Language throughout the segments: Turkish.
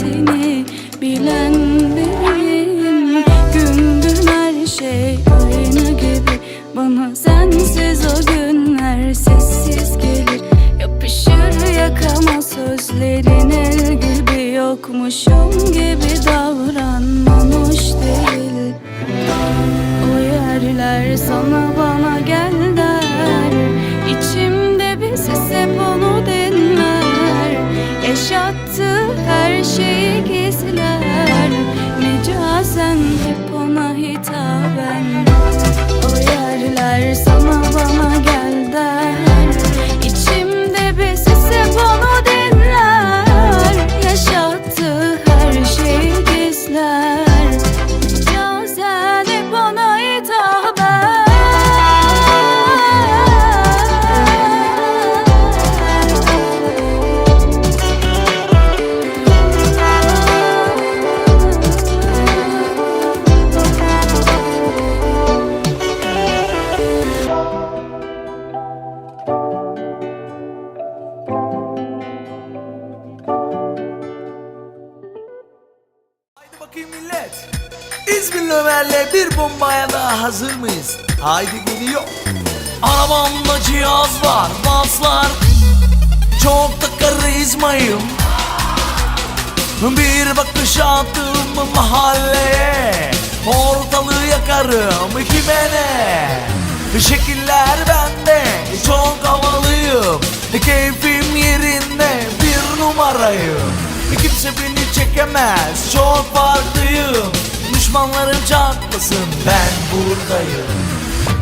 seni hazır mıyız? Haydi geliyor. Arabamda cihaz var, baslar. Çok da karizmayım. Bir bakış attım mahalleye. Ortalığı yakarım kime ne? Şekiller bende, çok havalıyım. Keyfim yerinde, bir numarayım. Kimse beni çekemez, çok farklıyım. Düşmanların çarpmasın ben buradayım.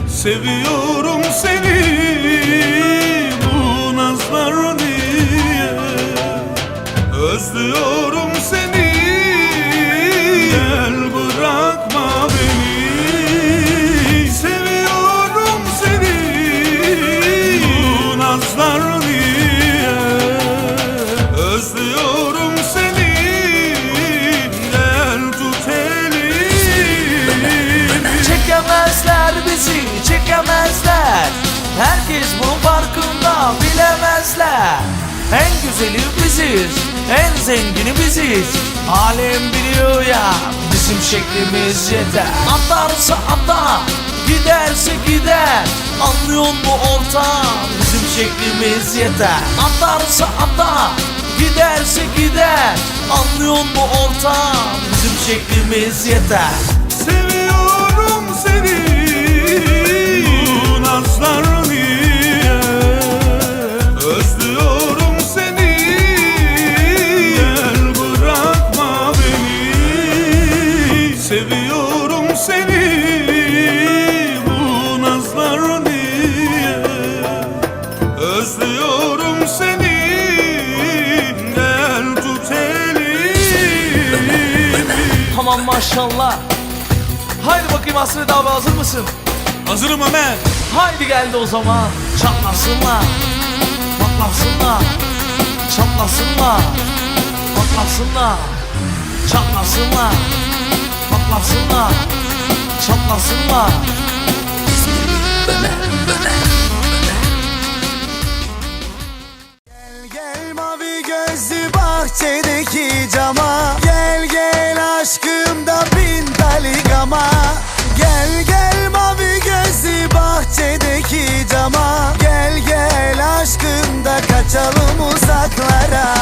Seviyorum seni bu nazlar niye Özlüyorum seni. Herkes bunun farkında bilemezler. En güzeli biziz En zengini biziz. Alem biliyor ya Bizim şeklimiz yeter. Atarsa atar Giderse gider. Anlıyor mu ortam Bizim şeklimiz yeter. Atarsa atar Giderse gider. Anlıyor mu ortam Bizim şeklimiz yeter. Seviyorum seni bu Nazlar bakayım Aslı abi hazır mısın? Hazırım Ömer. Haydi geldi o zaman. Çatlasınlar. Patlasınlar. Çatlasınlar. Patlasınlar. Çatlasınlar. Patlasınlar. Çatlasınlar. Ömer, Ömer. Gel gel mavi gözlü bahçedeki cama kaçalım uzaklara.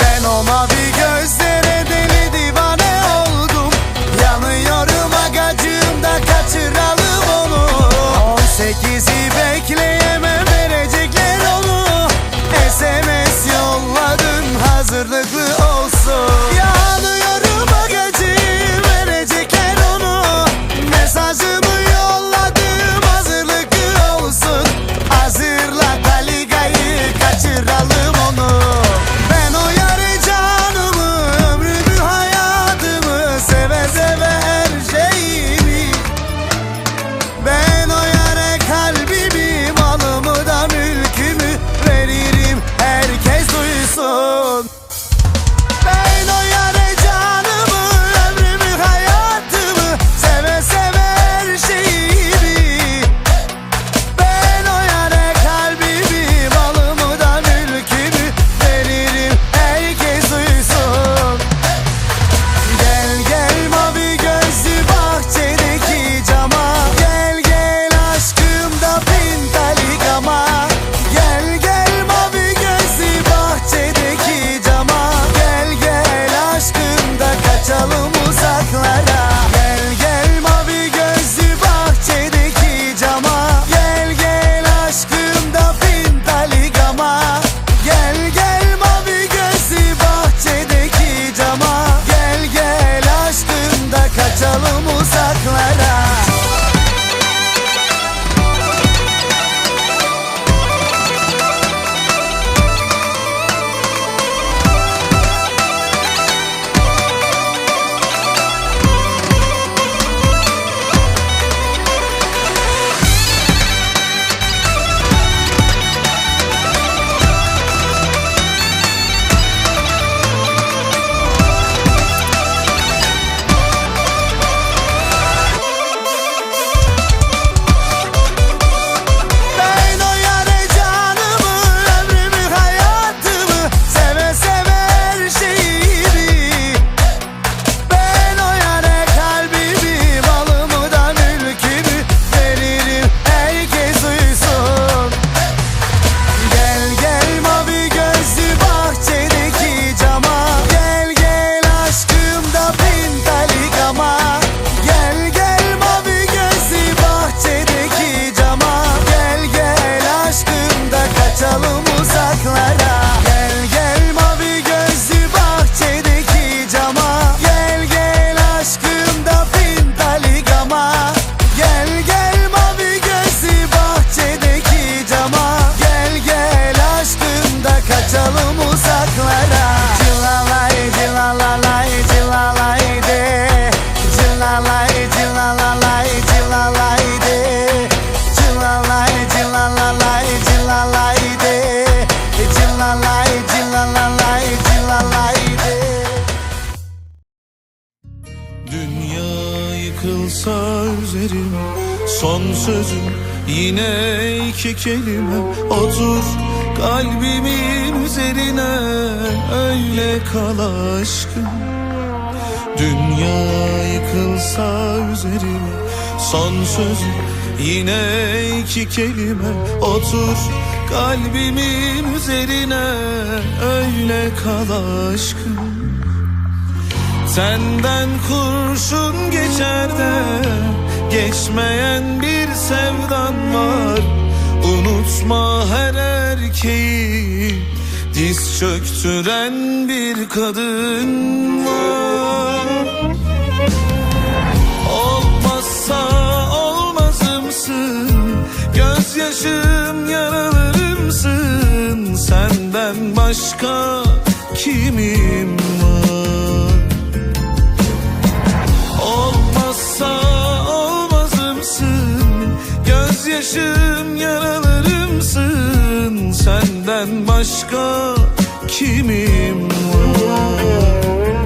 Ben o mavi gözlere deli divane oldum. Yanıyorum agacığımda kaçıralım onu. 18'i bekleyemem verecekler onu. SMS yolladın hazırlıklı ol iki kelime Otur kalbimin üzerine. Öyle kal aşkım. Dünya yıkılsa üzerime son söz yine iki kelime Otur kalbimin üzerine. Öyle kal aşkım. Senden kurşun geçer de geçmeyen bir sevdan var. Unutma her erkeği. Diz çöktüren bir kadın var. Olmazsa olmazımsın. Gözyaşım yaralarımsın. Senden başka kimim? ateşim yaralarımsın. Senden başka kimim var?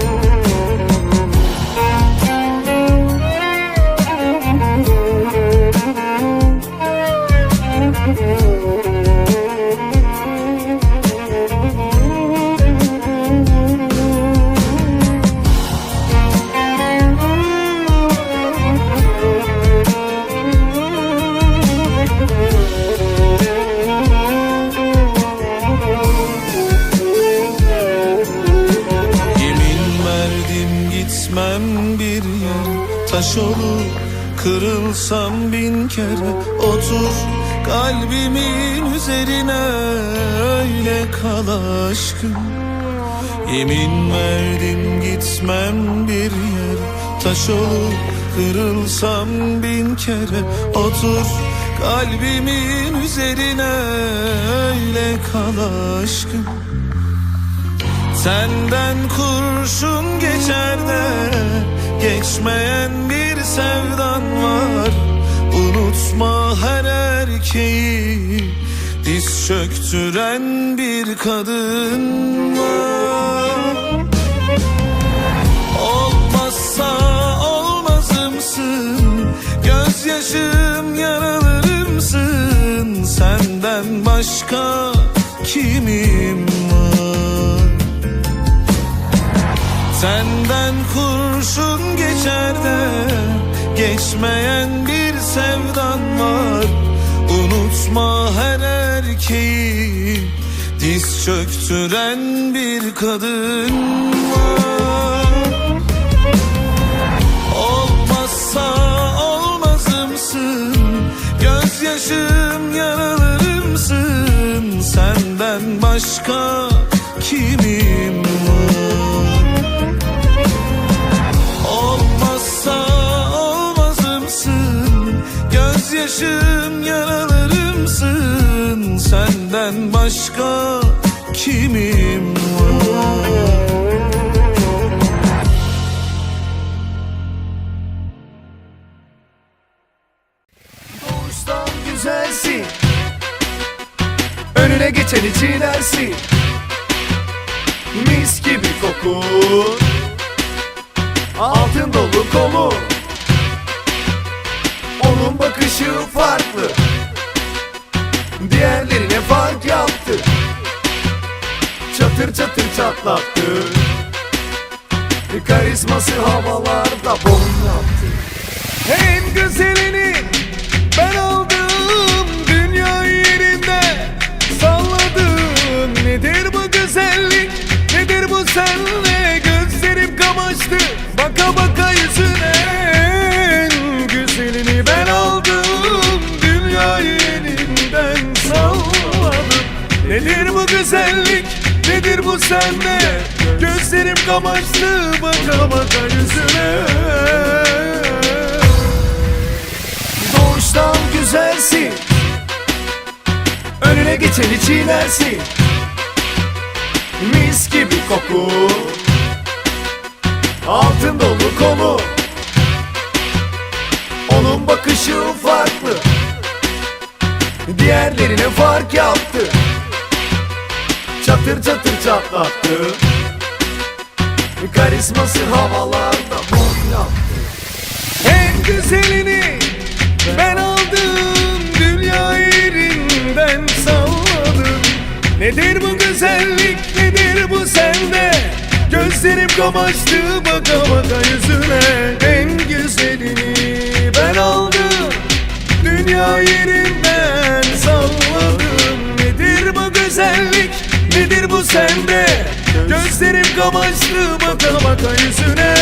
Taş olup kırılsam bin kere Otur kalbimin üzerine öyle kal aşkım. Senden kurşun geçer de Geçmeyen bir sevdan var. Unutma her erkeği Diz çöktüren bir kadın var Gözyaşım yaralarımsın Senden başka kimim var? Senden kurşun geçer de Geçmeyen bir sevdan var. Unutma her erkeği Diz çöktüren bir kadın var. Olmazsa olmazımsın Gözyaşım yaralarımsın. Senden başka kimim var? Olmazsa olmazımsın. Gözyaşım yaralarımsın. Senden başka kimim var Geçeni çiğnersin. Mis gibi kokun Altın dolu kolu. Onun bakışı farklı. Diğerlerine fark yaptı. Çatır çatır çatlattı. Karizması havalarda bom yaptı En güzelini ben aldım güzellik nedir bu senle? Gözlerim kamaştı baka baka yüzüne. En güzelini ben aldım Dünya yerinden salladım. Nedir bu güzellik nedir bu sende Gözlerim kamaştı baka baka yüzüne. Doğuştan güzelsin. Önüne geçeni çiğnersin Mis gibi koku. Altın dolu kolu Onun bakışı farklı. Diğerlerine fark yaptı. Çatır çatır çatlattı. Karizması havalarda bom yaptı. En güzelini ben aldım. Dünya yerinden salladım Nedir bu güzellik bu sende. Gözlerim kamaştı baka baka yüzüne En güzelini ben aldım. Dünya yerinden salladım. Nedir bu güzellik? Nedir bu sende? Gözlerim kamaştı baka baka yüzüne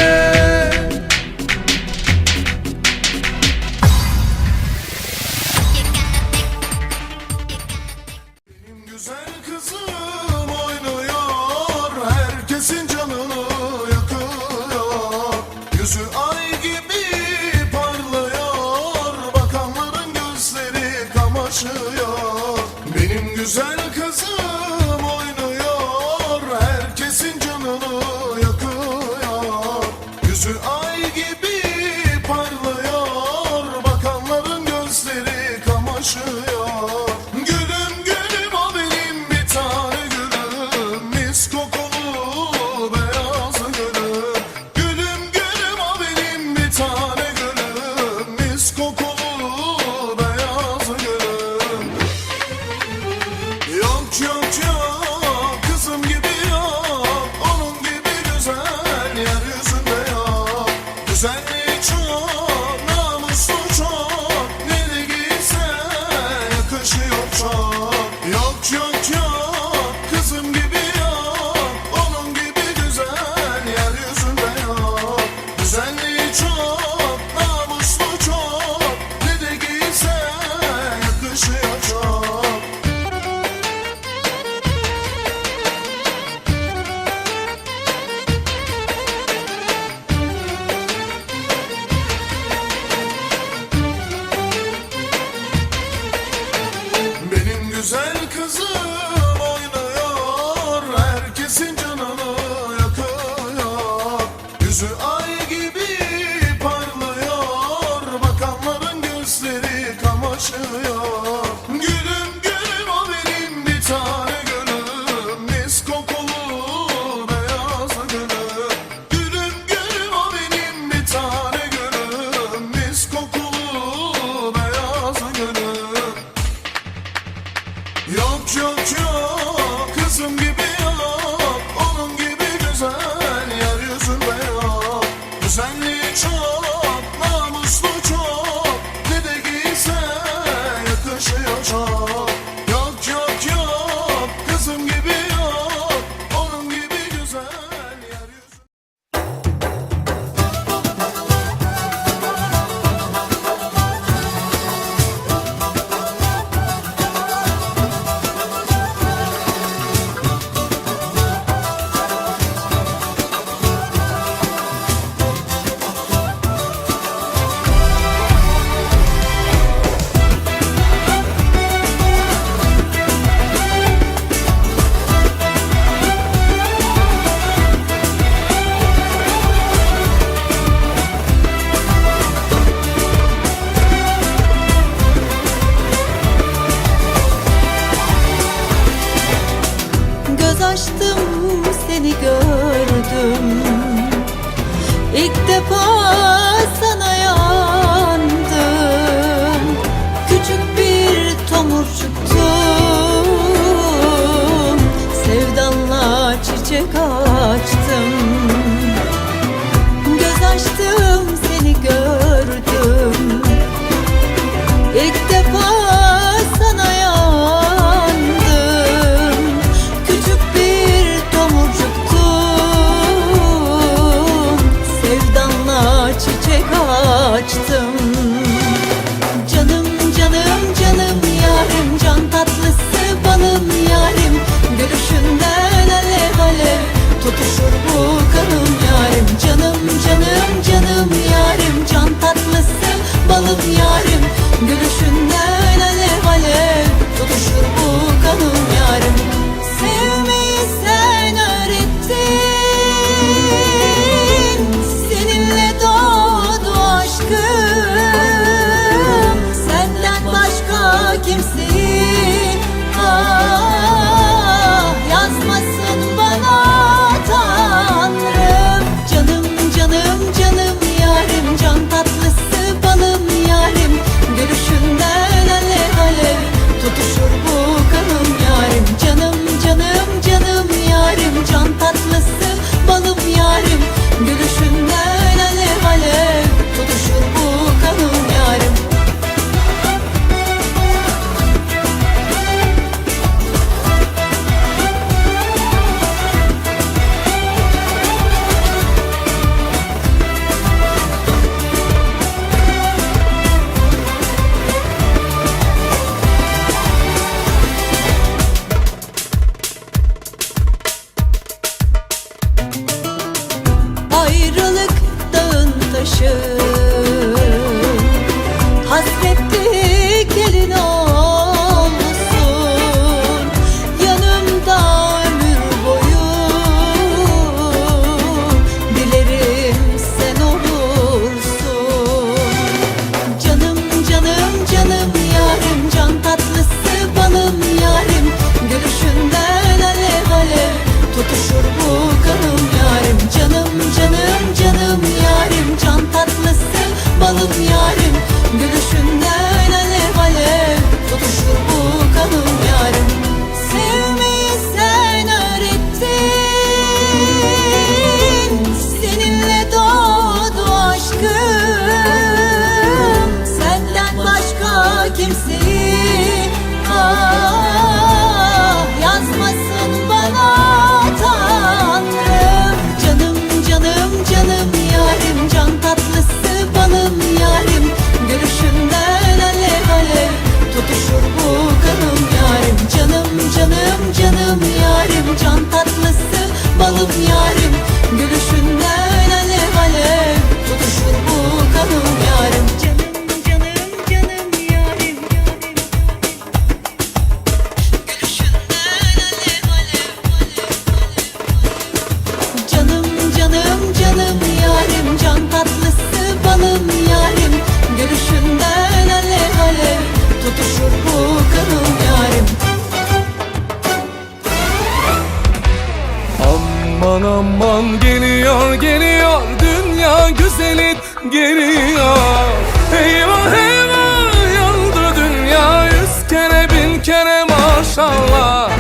maşallah.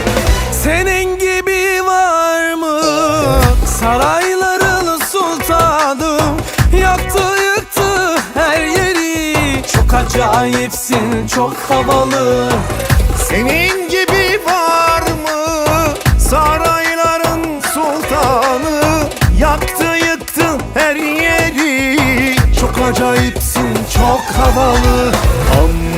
Senin gibi var mı? Sarayların sultanı. Yaktı yıktı her yeri. Çok acayipsin çok havalı. Senin gibi var mı? Sarayların sultanı. Yaktı yıktı her yeri. Çok acayipsin çok havalı. Amma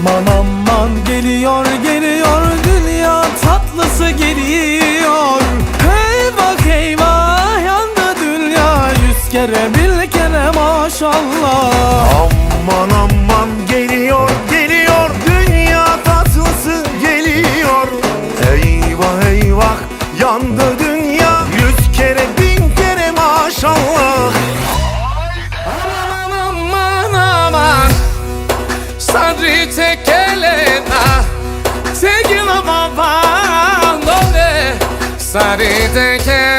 Aman aman geliyor geliyor dünya tatlısı geliyor. Hey bak eyvah yandı dünya yüz kere bir kere maşallah. Aman aman. Sadece